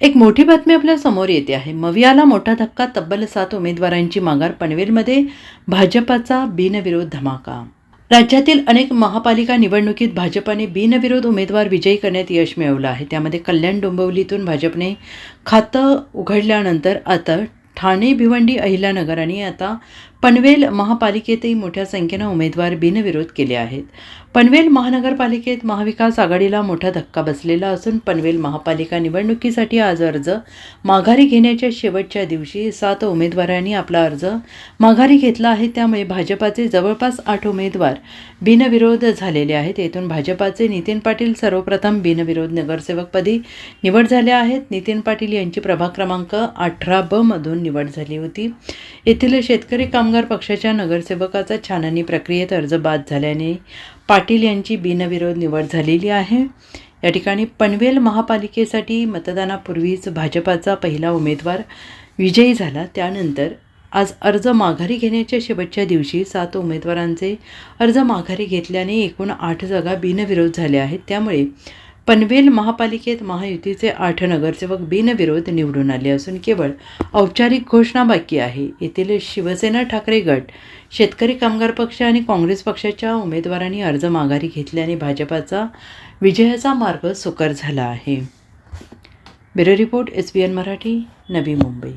एक मोठी बातमी आपल्यासमोर येते आहे. मवियाला मोठा धक्का तब्बल सात उमेदवारांची माघार पनवेलमध्ये भाजपाचा बिनविरोध धमाका. राज्यातील अनेक महापालिका निवडणुकीत भाजपाने बिनविरोध उमेदवार विजयी करण्यात यश मिळवलं आहे. त्यामध्ये कल्याण डोंबिवलीतून भाजपने खातं उघडल्यानंतर आता ठाणे भिवंडी अहिल्यानगर आणि आता पनवेल महापालिकेतही मोठ्या संख्येनं उमेदवार बिनविरोध केले आहेत. पनवेल महानगरपालिकेत महाविकास आघाडीला मोठा धक्का बसलेला असून पनवेल महापालिका निवडणुकीसाठी आज अर्ज माघारी घेण्याच्या शेवटच्या दिवशी सात उमेदवारांनी आपला अर्ज माघारी घेतला आहे. त्यामुळे भाजपाचे जवळपास आठ उमेदवार बिनविरोध झालेले आहेत. येथून भाजपाचे नितीन पाटील सर्वप्रथम बिनविरोध नगरसेवकपदी निवड झाले आहेत. नितीन पाटील यांची प्रभाग क्रमांक अठरा ब मधून निवड झाली होती. येथील शेतकरी कामगार पक्षाच्या नगरसेवकाचा छाननी प्रक्रियेत अर्ज बाद झाल्याने पाटील यांची बिनविरोध निवड झालेली आहे. या ठिकाणी पनवेल महापालिकेसाठी मतदानापूर्वीच भाजपाचा पहिला उमेदवार विजयी झाला. त्यानंतर आज अर्ज माघारी घेण्याच्या शेवटच्या दिवशी सात उमेदवारांचे अर्ज माघारी घेतल्याने एकूण आठ जागा बिनविरोध झाल्या आहेत. त्यामुळे पनवेल महापालिकेत महायुतीचे आठ नगरसेवक बिनविरोध निवडून आले असून केवळ औपचारिक घोषणा बाकी आहे. येथील शिवसेना ठाकरे गट शेतकरी कामगार पक्ष आणि काँग्रेस पक्षाच्या उमेदवारांनी अर्ज माघारी घेतल्याने भाजपाचा विजयाचा मार्ग सुकर झाला आहे. Bureau report S B N Marathi Navi Mumbai.